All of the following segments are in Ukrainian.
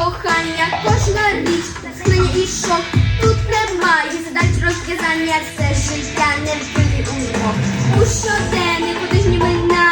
kochania Kośna bić, natchnienie i szok Trud ma i zadać rozwiązania Chcę żyć danym w trybie umów Usiądziemy, podejrzymy na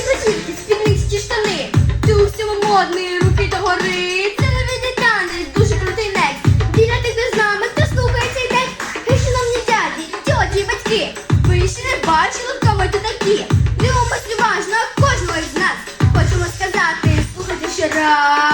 Тубочі кросівки, спідниці штани, ти у всьому модний, руки догори. Це нові танець, дуже крутий некс. Біля де з нами, хто слухає цей текст. Хай шановні дяді, тьоті, батьки. Ви ще не бачили, хто ми тут такі. Любимо уважно кожного із нас. Хочемо сказати, слухайте ще раз.